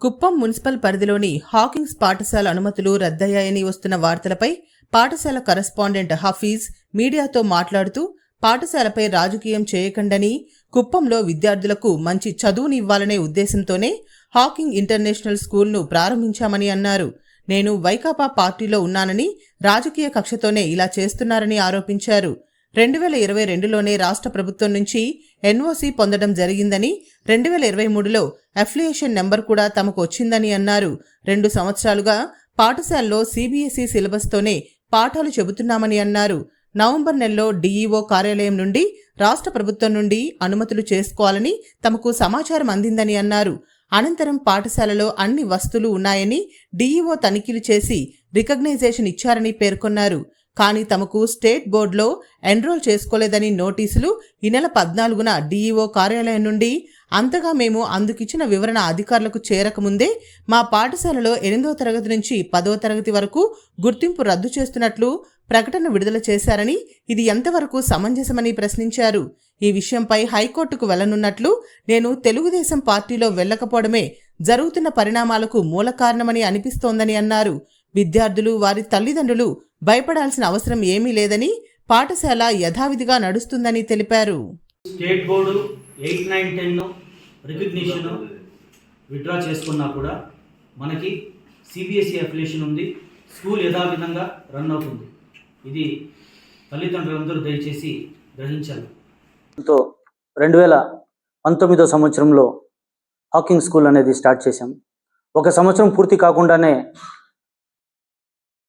Kuppam municipal పరిధిలోని Hawking's పాఠశాల అనుమతులు రద్దయ్యాయని వస్తున్న వార్తలపై పాఠశాల కరస్పాండెంట్ హఫీజ్ మీడియాతో మాట్లాడుతూ పాఠశాలపై రాజకీయం చేయకండని కుప్పంలో విద్యార్థులకు మంచి చదువునివ్వాలనే ఉద్దేశంతోనే హాకింగ్ ఇంటర్నేషనల్ స్కూల్ను ప్రారంభించామని అన్నారు. నేను వైకాపా పార్టీలో ఉన్నానని రాజకీయ కక్షతోనే ఇలా చేస్తున్నారని ఆరోపించారు. రెండు వేల ఇరవై రెండులోనే రాష్ట్ర ప్రభుత్వం నుంచి ఎన్ఓసి పొందడం జరిగిందని రెండు వేల ఇరవై మూడులో అఫిలియేషన్ నెంబర్ కూడా తమకు వచ్చిందని అన్నారు. రెండు సంవత్సరాలుగా పాఠశాలలో సిబిఎస్ఈ సిలబస్తోనే పాఠాలు చెబుతున్నామని అన్నారు. నవంబర్ నెలలో డీఈఓ కార్యాలయం నుండి రాష్ట్ర ప్రభుత్వం నుండి అనుమతులు చేసుకోవాలని తమకు సమాచారం అందిందని అన్నారు. అనంతరం పాఠశాలలో అన్ని వస్తువులు ఉన్నాయని డీఈఓ తనిఖీలు చేసి రికగ్నైజేషన్ ఇచ్చారని పేర్కొన్నారు. కానీ తమకు స్టేట్ బోర్డులో ఎన్రోల్ చేసుకోలేదని నోటీసులు ఈ నెల పద్నాలుగున డీఈఓ కార్యాలయం నుండి అంతగా మేము అందుకిచ్చిన వివరణ అధికారులకు చేరకముందే మా పాఠశాలలో ఎనిమిదవ తరగతి నుంచి పదవ తరగతి వరకు గుర్తింపు రద్దు చేస్తున్నట్లు ప్రకటన విడుదల చేశారని ఇది ఎంతవరకు సమంజసమని ప్రశ్నించారు. ఈ విషయంపై హైకోర్టుకు వెళ్ళనున్నట్లు నేను తెలుగుదేశం పార్టీలో వెళ్ళకపోవడమే జరుగుతున్న పరిణామాలకు మూల కారణమని అనిపిస్తోందని అన్నారు. విద్యార్థులు వారి తల్లిదండ్రులు భయపడాల్సిన అవసరం ఏమీ లేదని పాఠశాల యథావిధిగా నడుస్తుందని తెలిపారు. State board eight nine ten recognition withdraw చేసుకున్నా కూడా మనకి సిబిఎస్ఈ అఫిలియేషన్ ఉంది. స్కూల్ యథావిధంగా రన్ అవుతుంది. ఇది తల్లిదండ్రులందరూ దయచేసి గ్రహించాలి. తో రెండు వేల పంతొమ్మిదో సంవత్సరంలో హాకింగ్ స్కూల్ అనేది స్టార్ట్ చేశాం. ఒక సంవత్సరం పూర్తి కాకుండానే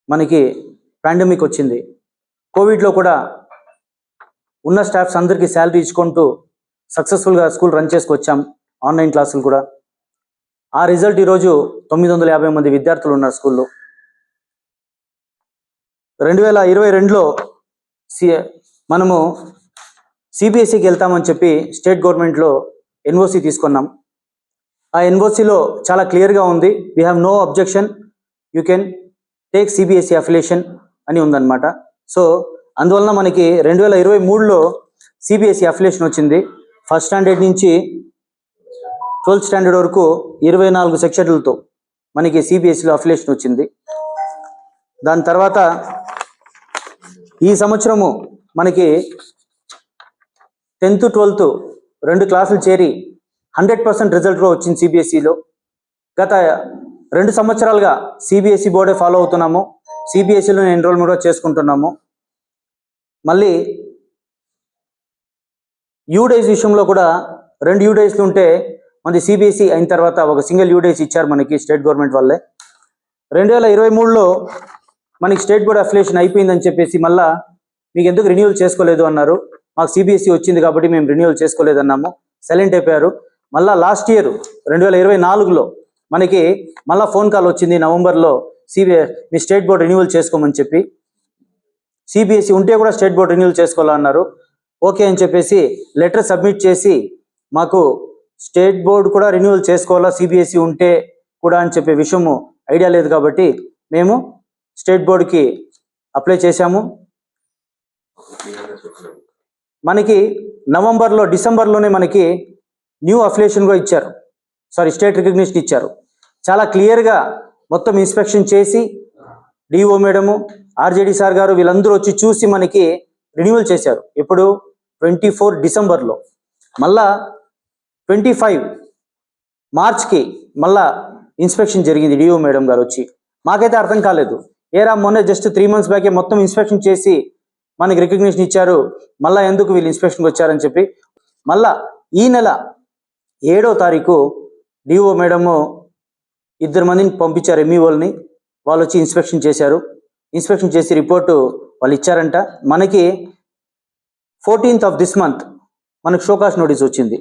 మనకి పాండమిక్ వచ్చింది. కోవిడ్లో కూడా ఉన్న స్టాఫ్స్ అందరికీ శాలరీ ఇచ్చుకుంటూ సక్సెస్ఫుల్గా స్కూల్ రన్ చేసుకొచ్చాం ఆన్లైన్ క్లాసులు కూడా. ఆ రిజల్ట్ ఈరోజు తొమ్మిది వందల యాభై మంది విద్యార్థులు ఉన్నారు స్కూల్లో రెండు వేల ఇరవై రెండులో సి మనము సిబిఎస్ఈకి వెళ్తామని చెప్పి స్టేట్ గవర్నమెంట్లో ఎన్ఓసి తీసుకున్నాం. ఆ ఎన్ఓసిలో చాలా క్లియర్గా ఉంది. We have no objection you can take CBSE affiliation అని ఉందన్నమాట. సో అందువలన మనకి రెండు వేల ఇరవై మూడులో సిబిఎస్ఈ అఫిలియేషన్ వచ్చింది. ఫస్ట్ స్టాండర్డ్ నుంచి ట్వెల్త్ స్టాండర్డ్ వరకు ఇరవై నాలుగు సెక్షన్లతో మనకి సిబిఎస్ఈలో అఫిలియేషన్ వచ్చింది. దాని తర్వాత ఈ సంవత్సరము మనకి టెన్త్ ట్వెల్త్ రెండు క్లాసులు చేరి హండ్రెడ్ పర్సెంట్ రిజల్ట్ కూడా వచ్చింది సిబిఎస్ఈలో గత రెండు సంవత్సరాలుగా సిబిఎస్ఈ బోర్డే ఫాలో అవుతున్నాము. సిబిఎస్ఈలో ఎన్రోల్మెంట్ కూడా చేసుకుంటున్నాము. మళ్ళీ యూడేస్ విషయంలో కూడా రెండు యూడేస్లు ఉంటే మనది సిబిఎస్ఈ అయిన తర్వాత ఒక సింగిల్ యూడేస్ ఇచ్చారు మనకి స్టేట్ గవర్నమెంట్ వాళ్ళే. రెండు వేల ఇరవై మూడులో మనకి స్టేట్ బోర్డ్ అఫిలియేషన్ అయిపోయిందని చెప్పేసి మళ్ళా మీకు ఎందుకు రెన్యూవల్ చేసుకోలేదు అన్నారు. మాకు సిబిఎస్ఈ వచ్చింది కాబట్టి మేము రెన్యూవల్ చేసుకోలేదు అన్నాము. సైలెంట్ అయిపోయారు. మళ్ళా లాస్ట్ ఇయర్ రెండు వేల ఇరవై నాలుగులో మనకి మళ్ళా ఫోన్ కాల్ వచ్చింది నవంబర్లో. సిబిఐ మీ స్టేట్ బోర్డ్ రెన్యువల్ చేసుకోమని చెప్పి సిబిఎస్ఈ ఉంటే కూడా స్టేట్ బోర్డ్ రెన్యూవల్ చేసుకోవాలన్నారు ఓకే అని చెప్పేసి లెటర్ సబ్మిట్ చేసి మాకు స్టేట్ బోర్డు కూడా రెన్యువల్ చేసుకోవాలా సిబిఎస్ఈ ఉంటే కూడా అని చెప్పే విషయము ఐడియా లేదు కాబట్టి మేము స్టేట్ బోర్డుకి అప్లై చేశాము. మనకి నవంబర్లో డిసెంబర్లోనే మనకి న్యూ అఫిలియేషన్ కూడా ఇచ్చారు. సారీ స్టేట్ రికగ్నిషన్ ఇచ్చారు. చాలా క్లియర్గా మొత్తం ఇన్స్పెక్షన్ చేసి డిఓ మేడము ఆర్జేడి సార్ గారు వీళ్ళందరూ వచ్చి చూసి మనకి రెన్యువల్ చేశారు. ఇప్పుడు ట్వంటీ ఫోర్ డిసెంబర్లో. మళ్ళా ట్వంటీ ఫైవ్ మార్చ్కి మళ్ళా ఇన్స్పెక్షన్ జరిగింది డిఓ మేడం గారు వచ్చి. మాకైతే అర్థం కాలేదు. ఏరా మొన్న జస్ట్ త్రీ మంత్స్ బ్యాకే మొత్తం ఇన్స్పెక్షన్ చేసి మనకి రికగ్నిషన్ ఇచ్చారు. మళ్ళా ఎందుకు వీళ్ళు ఇన్స్పెక్షన్కి వచ్చారని చెప్పి. మళ్ళా ఈ నెల ఏడో తారీఖు డిఓ మేడము ఇద్దరు మందిని పంపించారు ఎంఈఓల్ని వాళ్ళు వచ్చి ఇన్స్పెక్షన్ చేశారు. ఇన్స్పెక్షన్ చేసి రిపోర్టు వాళ్ళు ఇచ్చారంట. మనకి ఫోర్టీన్త్ ఆఫ్ దిస్ మంత్ మనకు షోకాస్ నోటీస్ వచ్చింది.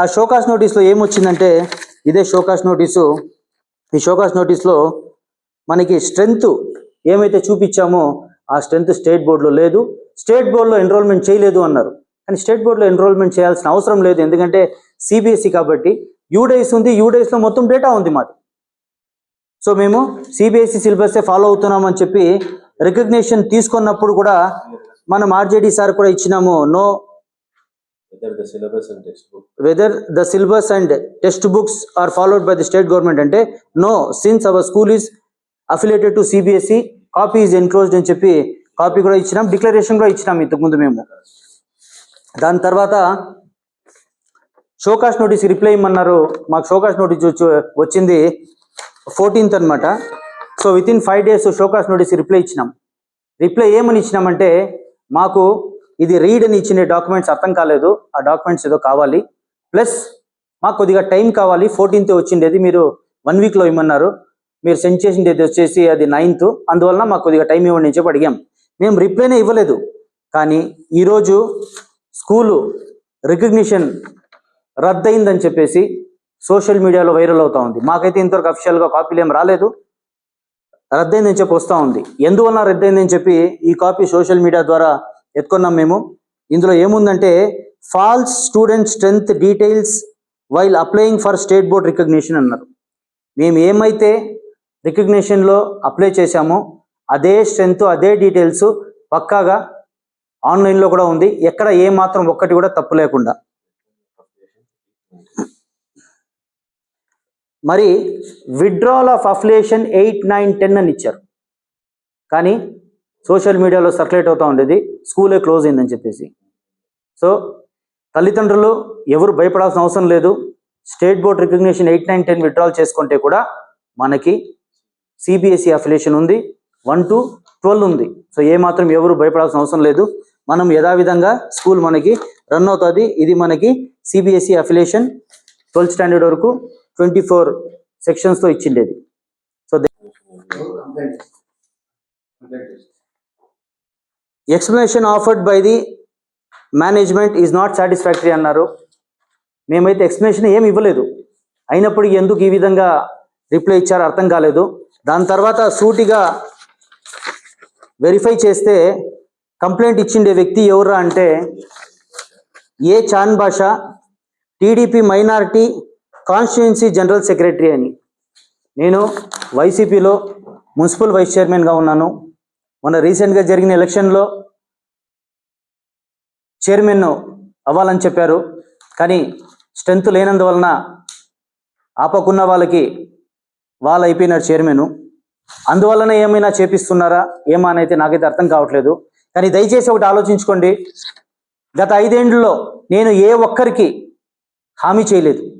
ఆ షోకాస్ నోటీస్లో ఏమొచ్చిందంటే ఇదే షోకాస్ నోటీసు ఈ షోకాస్ నోటీస్లో మనకి స్ట్రెంగ్త్ ఏమైతే చూపించామో ఆ స్ట్రెంగ్త్ స్టేట్ బోర్డులో లేదు. స్టేట్ బోర్డులో ఎన్రోల్మెంట్ చేయలేదు అన్నారు. కానీ స్టేట్ బోర్డులో ఎన్రోల్మెంట్ చేయాల్సిన అవసరం లేదు. ఎందుకంటే సిబిఎస్ఈ కాబట్టి యూడైస్ ఉంది. యూడైస్లో మొత్తం డేటా ఉంది మాది. సో మేము సిబిఎస్ఈ సిలబస్సే ఫాలో అవుతున్నామని చెప్పి రికగ్నిషన్ తీసుకున్నప్పుడు కూడా మనం ఆర్జేడీ సార్ కూడా ఇచ్చినాము. No whether the syllabus and text books are followed by the state government అంటే no since our school is affiliated to CBSE copy is enclosed అని చెప్పి కాపీ కూడా ఇచ్చినాం డిక్లరేషన్ కూడా ఇచ్చినాం ఇంతకుముందు మేము. దాని తర్వాత షోకాస్ నోటీస్ రిప్లై ఇమ్మన్నారు. మాకు షోకాస్ నోటీస్ వచ్చి వచ్చింది. ఫోర్టీన్త్ అనమాట so within five days show cause notice reply ఇచ్చినాం. రిప్లై ఏమని ఇచ్చినామంటే మాకు ఇది రీడ్ అని ఇచ్చిన డాక్యుమెంట్స్ అర్థం కాలేదు. ఆ డాక్యుమెంట్స్ ఏదో కావాలి. ప్లస్ మాకు కొద్దిగా టైం కావాలి. ఫోర్టీన్త్ వచ్చిండేది మీరు వన్ వీక్లో ఇమ్మన్నారు. మీరు సెండ్ చేసిండేది వచ్చేసి అది నైన్త్ అందువలన మాకు కొద్దిగా టైం ఇవ్వండి అని చెప్పి అడిగాం. మేము రిప్లైనే ఇవ్వలేదు. కానీ ఈరోజు స్కూలు రికగ్నిషన్ రద్దయిందని చెప్పేసి సోషల్ మీడియాలో వైరల్ అవుతా ఉంది. మాకైతే ఇంతవరకు అఫీషియల్గా కాపీలు ఏం రాలేదు. రద్దయిందని చెప్పి వస్తూ ఉంది. ఎందువల్ల రద్దయిందని చెప్పి ఈ కాపీ సోషల్ మీడియా ద్వారా ఎత్తుకున్నాం మేము. ఇందులో ఏముందంటే false student strength details while applying for state board recognition అన్నారు. మేము ఏమైతే రికగ్నిషన్లో అప్లై చేశామో అదే స్ట్రెంగ్త్ అదే డీటెయిల్స్ పక్కాగా ఆన్లైన్లో కూడా ఉంది. ఎక్కడ ఏ మాత్రం ఒక్కటి కూడా తప్పు లేకుండా. మరి withdrawal of affiliation eight nine ten అని ఇచ్చారు. కానీ సోషల్ మీడియాలో సర్క్యులేట్ అవుతూ ఉండేది స్కూలే క్లోజ్ అయిందని చెప్పేసి. సో తల్లిదండ్రులు ఎవరు భయపడాల్సిన అవసరం లేదు. State board recognition eight nine ten withdrawal చేసుకుంటే కూడా మనకి సిబిఎస్ఈ అఫిలియేషన్ ఉంది వన్ టు ట్వెల్వ్ ఉంది. సో ఏ మాత్రం ఎవరు భయపడాల్సిన అవసరం లేదు. మనం యథావిధంగా స్కూల్ మనకి రన్ అవుతుంది. ఇది మనకి సిబిఎస్ఈ అఫిలియేషన్ ట్వెల్త్ స్టాండర్డ్ వరకు ట్వంటీ ఫోర్ సెక్షన్స్తో ఇచ్చిండేది. So explanation afforded by the management is not satisfactory అన్నారు. మేమైతే ఎక్స్ప్లెనేషన్ ఏమి ఇవ్వలేదు. అయినప్పటికీ ఎందుకు ఈ విధంగా రిప్లై ఇచ్చారో అర్థం కాలేదు. దాని తర్వాత సూటిగా వెరిఫై చేస్తే కంప్లైంట్ ఇచ్చిండే వ్యక్తి ఎవరా అంటే ఏ చాన్ Basha TDP minority constituency general secretary అని. నేను వైసీపీలో మున్సిపల్ వైస్ చైర్మన్గా ఉన్నాను. మొన్న రీసెంట్గా జరిగిన ఎలక్షన్లో చైర్మన్ అవ్వాలని చెప్పారు. కానీ స్ట్రెంత్ లేనందువలన ఆపకున్న వాళ్ళకి వాళ్ళు అయిపోయినారు చైర్మన్. అందువలన ఏమైనా చేపిస్తున్నారా? ఏమా అని నాకైతే అర్థం కావట్లేదు. కానీ దయచేసి ఒకటి ఆలోచించుకోండి. గత ఐదేండ్లలో నేను ఏ ఒక్కరికి హామీ చేయలేదు.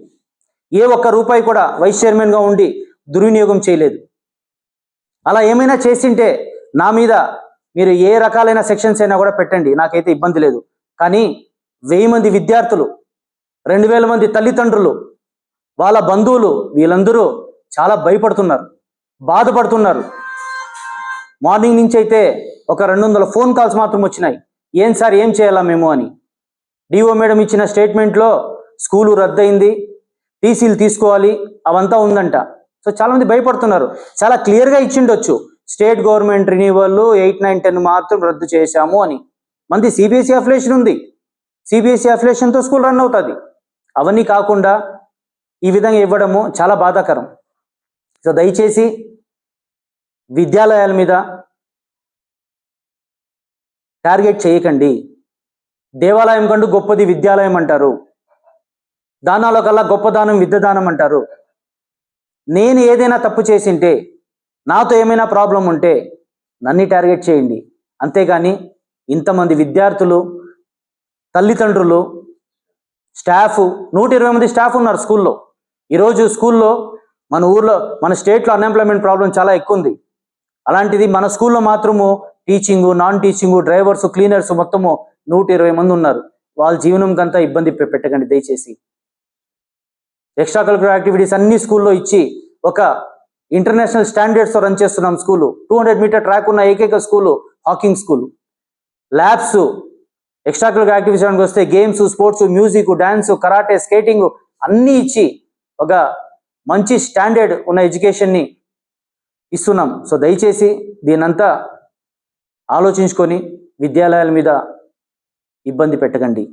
ఏ ఒక్క రూపాయి కూడా వైస్ చైర్మన్గా ఉండి దుర్వినియోగం చేయలేదు. అలా ఏమైనా చేసింటే నా మీద మీరు ఏ రకాలైన సెక్షన్స్ అయినా కూడా పెట్టండి నాకైతే ఇబ్బంది లేదు. కానీ వెయ్యి మంది విద్యార్థులు రెండు వేల మంది తల్లిదండ్రులు వాళ్ళ బంధువులు వీళ్ళందరూ చాలా భయపడుతున్నారు బాధపడుతున్నారు. మార్నింగ్ నుంచి అయితే ఒక రెండు వందల ఫోన్ కాల్స్ మాత్రం వచ్చినాయి. ఏం సార్ ఏం చేయాలా మేము అని. డిఓ మేడం ఇచ్చిన స్టేట్మెంట్లో స్కూలు రద్దయింది టీసీలు తీసుకోవాలి అవంతా ఉందంట. సో చాలామంది భయపడుతున్నారు. చాలా క్లియర్గా ఇచ్చిండొచ్చు. State government renewal eight nine ten మాత్రం రద్దు చేశాము అని. మంది సిబిఎస్ఈ అఫిలేషన్ ఉంది. సిబిఎస్ఈ అఫిలేషన్తో స్కూల్ రన్ అవుతుంది. అవన్నీ కాకుండా ఈ విధంగా ఇవ్వడము చాలా బాధాకరం. సో దయచేసి విద్యాలయాల మీద టార్గెట్ చేయకండి. దేవాలయం కంటూ గొప్పది విద్యాలయం అంటారు. దానాల కల్లా గొప్ప దానం విద్యదానం అంటారు. నేను ఏదైనా తప్పు చేసింటే నాతో ఏమైనా ప్రాబ్లం ఉంటే నన్ను టార్గెట్ చేయండి. అంతేగాని ఇంతమంది విద్యార్థులు తల్లిదండ్రులు స్టాఫ్ నూట ఇరవై మంది స్టాఫ్ ఉన్నారు స్కూల్లో. ఈరోజు స్కూల్లో మన ఊర్లో మన స్టేట్లో అన్ఎంప్లాయ్మెంట్ ప్రాబ్లం చాలా ఎక్కువ ఉంది అలాంటిది మన స్కూల్లో మాత్రము teaching non teaching drivers cleaners మొత్తము నూట ఇరవై మంది ఉన్నారు. వాళ్ళ జీవనం కంతా ఇబ్బంది పెట్టకండి దయచేసి. ఎక్స్ట్రా కరికులర్ యాక్టివిటీస్ అన్ని స్కూల్లో ఇచ్చి ఒక ఇంటర్నేషనల్ స్టాండర్డ్స్తో రన్ చేస్తున్నాం school. Two hundred metre track ఉన్న ఏకైక school Hawking school labs extra curricular activities వస్తే games sports music dance karate skating అన్నీ ఇచ్చి ఒక మంచి స్టాండర్డ్ ఉన్న ఎడ్యుకేషన్ని ఇస్తున్నాం. సో దయచేసి దీనంతా ఆలోచించుకొని విద్యాలయాల మీద ఇబ్బంది పెట్టకండి.